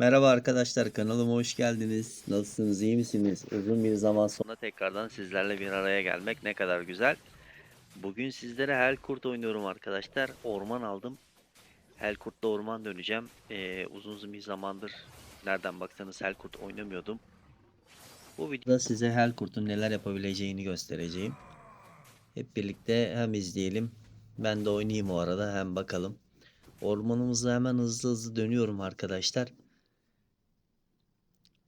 Merhaba arkadaşlar kanalıma hoş geldiniz. Nasılsınız iyi misiniz? Uzun bir zaman sonra tekrardan sizlerle bir araya gelmek ne kadar güzel. Bugün sizlere Helkurt oynuyorum arkadaşlar. Orman aldım. Helkurt'la orman döneceğim. Ee, uzun bir zamandır nereden baksanız Helkurt oynamıyordum. Bu videoda size Helkurt'un neler yapabileceğini göstereceğim. Hep birlikte hem izleyelim. Ben de oynayayım o arada hem bakalım. Ormanımıza hemen hızlı hızlı dönüyorum arkadaşlar.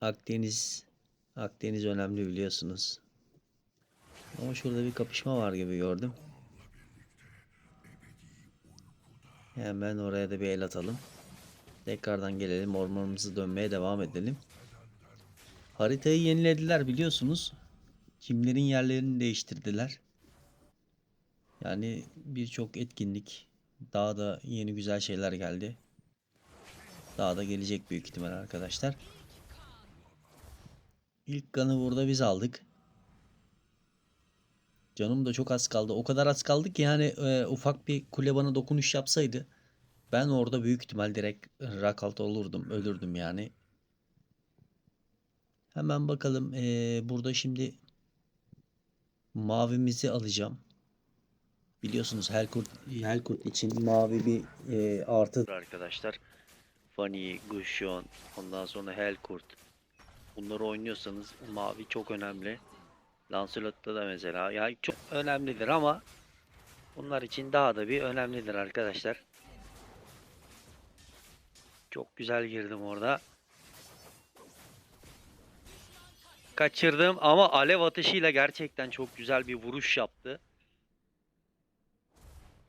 Akdeniz Akdeniz önemli biliyorsunuz. Ama şurada bir kapışma var gibi gördüm. Hemen oraya da bir el atalım. Tekrardan gelelim ormanımızı dönmeye devam edelim. Haritayı yenilediler biliyorsunuz. Kimlerin yerlerini değiştirdiler. Yani birçok etkinlik daha da yeni güzel şeyler geldi. Daha da gelecek büyük ihtimal arkadaşlar. İlk kanı burada biz aldık. Canım da çok az kaldı. O kadar az kaldı ki yani e, ufak bir kule bana dokunuş yapsaydı ben orada büyük ihtimal direkt rakalt olurdum. Ölürdüm yani. Hemen bakalım. e, burada şimdi mavimizi alacağım. Biliyorsunuz Helkurt, Helkurt için mavi bir e, artı arkadaşlar. Fanny, Gushon, ondan sonra Helkurt. Bunları oynuyorsanız mavi çok önemli. Lancelot'ta da mesela yani çok önemlidir ama bunlar için daha da bir önemlidir arkadaşlar. Çok güzel girdim orada. Kaçırdım ama alev atışıyla gerçekten çok güzel bir vuruş yaptı.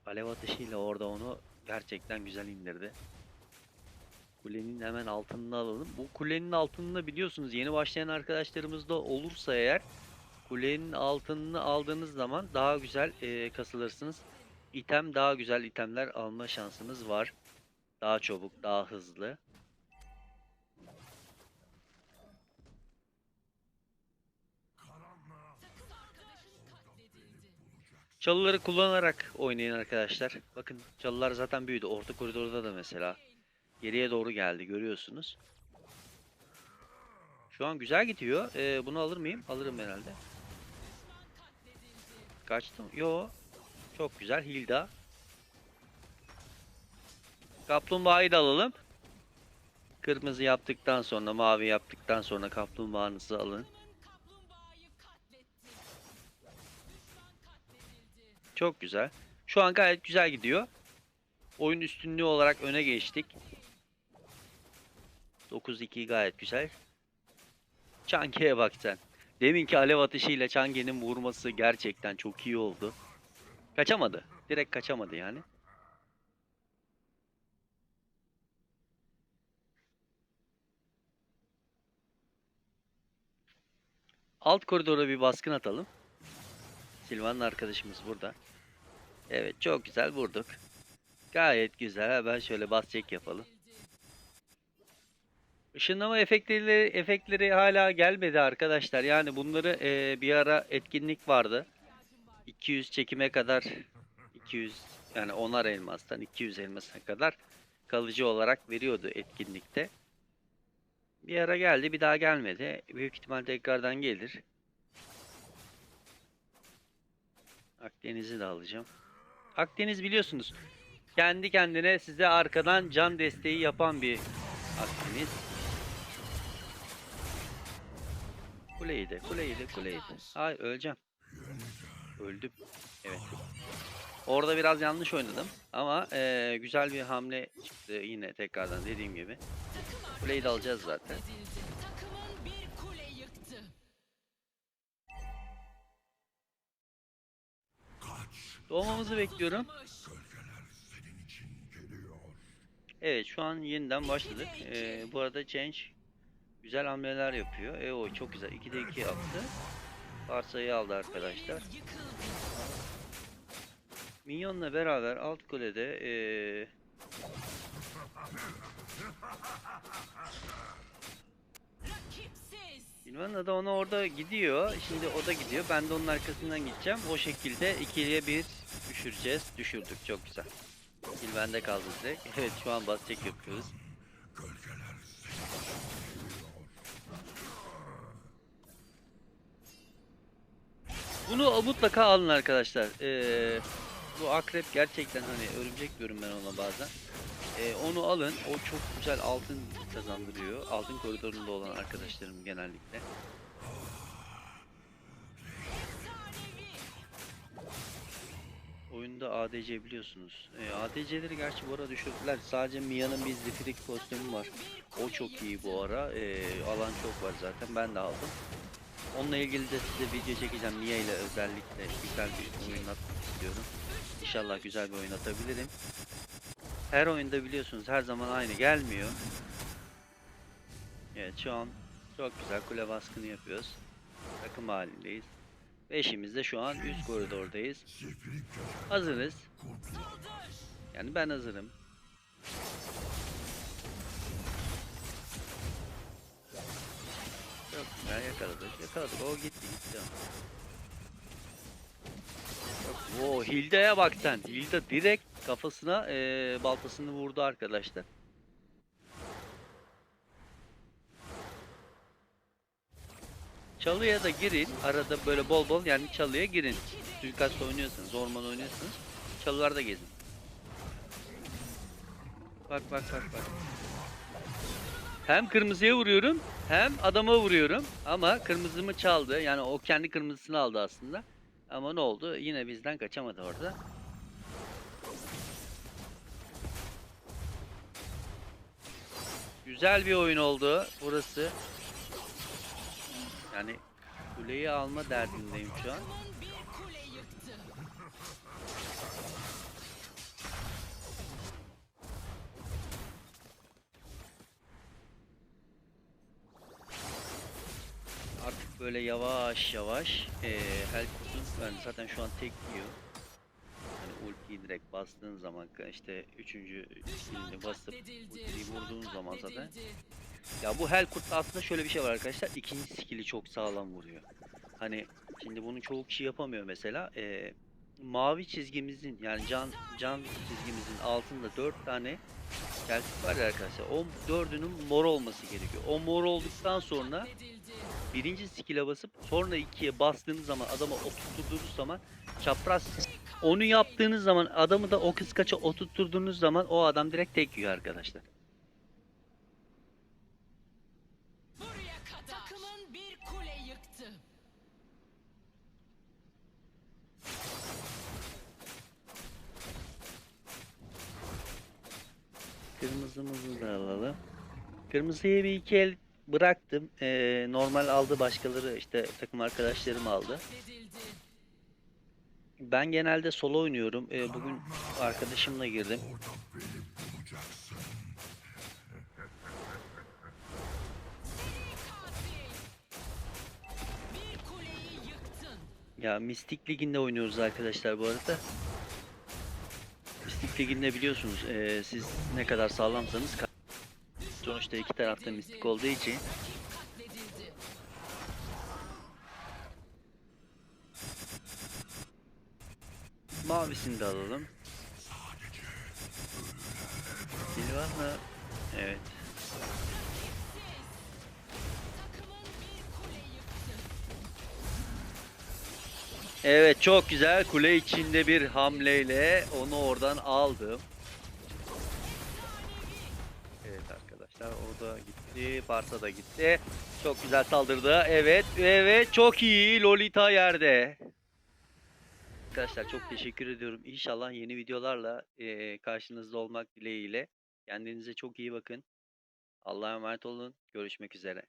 Alev atışıyla orada onu gerçekten güzel indirdi. Kulenin hemen altında alalım. Bu kulenin altında biliyorsunuz yeni başlayan arkadaşlarımız da olursa eğer kulenin altını aldığınız zaman daha güzel e, kasılırsınız. İtem daha güzel itemler alma şansınız var. Daha çabuk, daha hızlı. Çalıları kullanarak oynayın arkadaşlar. Bakın çalılar zaten büyüdü. Orta koridorda da mesela. Geriye doğru geldi görüyorsunuz. Şu an güzel gidiyor. Ee, bunu alır mıyım? Alırım herhalde. Kaçtım. Yo. Çok güzel. Hilda. Kaplumbağayı da alalım. Kırmızı yaptıktan sonra, mavi yaptıktan sonra kaplumbağanızı alın. Çok güzel. Şu an gayet güzel gidiyor. Oyun üstünlüğü olarak öne geçtik. 9-2 gayet güzel. Change'ye bak sen. Deminki alev atışıyla Change'nin vurması gerçekten çok iyi oldu. Kaçamadı. Direkt kaçamadı yani. Alt koridora bir baskın atalım. Silvan'ın arkadaşımız burada. Evet çok güzel vurduk. Gayet güzel. Hemen şöyle bas çek yapalım. Işınlama efektleri efektleri hala gelmedi arkadaşlar. Yani bunları e, bir ara etkinlik vardı. 200 çekime kadar 200 yani 10'ar elmastan 200 elmasına kadar kalıcı olarak veriyordu etkinlikte. Bir ara geldi bir daha gelmedi. Büyük ihtimal tekrardan gelir. Akdeniz'i de alacağım. Akdeniz biliyorsunuz kendi kendine size arkadan can desteği yapan bir Akdeniz. Kuleyi de, kuleyi de. Ay öleceğim. Öldüm. Evet. Orada biraz yanlış oynadım ama eee, güzel bir hamle çıktı yine tekrardan dediğim gibi. Kuleyi de alacağız zaten. Doğmamızı bekliyorum. Evet şu an yeniden başladık. Ee, bu arada Change güzel hamleler yapıyor. E o çok güzel. 2'de 2 yaptı. Varsayı aldı arkadaşlar. Minyon'la beraber alt kulede ee. Silvana da ona orada gidiyor. Şimdi o da gidiyor. Ben de onun arkasından gideceğim. O şekilde ikiliye bir düşüreceğiz. Düşürdük. Çok güzel. Silvende kaldı direkt. Evet şu an bas çek yapıyoruz. Bunu mutlaka alın arkadaşlar. Ee, bu akrep gerçekten hani örümcek diyorum ben ona bazen. Ee, onu alın. O çok güzel altın kazandırıyor. Altın koridorunda olan arkadaşlarım genellikle. Oyunda ADC biliyorsunuz. Ee, ADC'leri gerçi bu ara düşürdüler. Sadece Mia'nın bir Zifiri kostümü var. O çok iyi bu ara. Ee, alan çok var zaten. Ben de aldım. Onunla ilgili de size video çekeceğim. Mia ile özellikle güzel bir oyun atmak istiyorum. İnşallah güzel bir oyun atabilirim. Her oyunda biliyorsunuz her zaman aynı gelmiyor. Evet şu an çok güzel kule baskını yapıyoruz. Takım halindeyiz. Beşimiz de şu an üst koridordayız. Hazırız. Yani ben hazırım. Çok güzel yakaladık. Yakaladık. O gitti gitti. Yok, Oo, Hilda'ya bak sen. Hilda direkt kafasına eee, baltasını vurdu arkadaşlar. Çalıya da girin. Arada böyle bol bol yani çalıya girin. Suikast oynuyorsanız, orman oynuyorsanız çalılarda gezin. Bak bak bak bak. Hem kırmızıya vuruyorum hem adama vuruyorum ama kırmızımı çaldı. Yani o kendi kırmızısını aldı aslında. Ama ne oldu? Yine bizden kaçamadı orada. Güzel bir oyun oldu burası. Yani kuleyi alma derdindeyim şu an. Böyle yavaş yavaş eee Helkut'un yani zaten şu an tek yiyor. Hani ultiyi direkt bastığın zaman işte üçüncü skillini basıp ultiyi vurduğun zaman zaten ya bu Helkut'ta aslında şöyle bir şey var arkadaşlar. İkinci skill'i çok sağlam vuruyor. Hani şimdi bunu çoğu kişi yapamıyor mesela. Eee, mavi çizgimizin yani can can çizgimizin altında dört tane Celtic var arkadaşlar. O dördünün mor olması gerekiyor. O mor olduktan sonra birinci skill'e basıp sonra ikiye bastığınız zaman adama oturtturduğunuz zaman çapraz onu yaptığınız zaman adamı da o kıskaça oturtturduğunuz zaman o adam direkt tek yiyor arkadaşlar. Kırmızımızı da alalım. Kırmızıya bir iki el bıraktım. Ee, normal aldı başkaları işte takım arkadaşlarım aldı. Ben genelde solo oynuyorum. Ee, bugün arkadaşımla girdim. Ya Mistik Ligi'nde oynuyoruz arkadaşlar bu arada. Ligi'nde biliyorsunuz ee, siz ne kadar sağlamsanız sonuçta iki tarafta mistik olduğu için mavisini de alalım. Biri var mı? Evet. Evet çok güzel kule içinde bir hamleyle onu oradan aldım. Evet arkadaşlar o da gitti. Barsa da gitti. Çok güzel saldırdı. Evet evet çok iyi. Lolita yerde. Arkadaşlar çok teşekkür ediyorum. İnşallah yeni videolarla eee, karşınızda olmak dileğiyle. Kendinize çok iyi bakın. Allah'a emanet olun. Görüşmek üzere.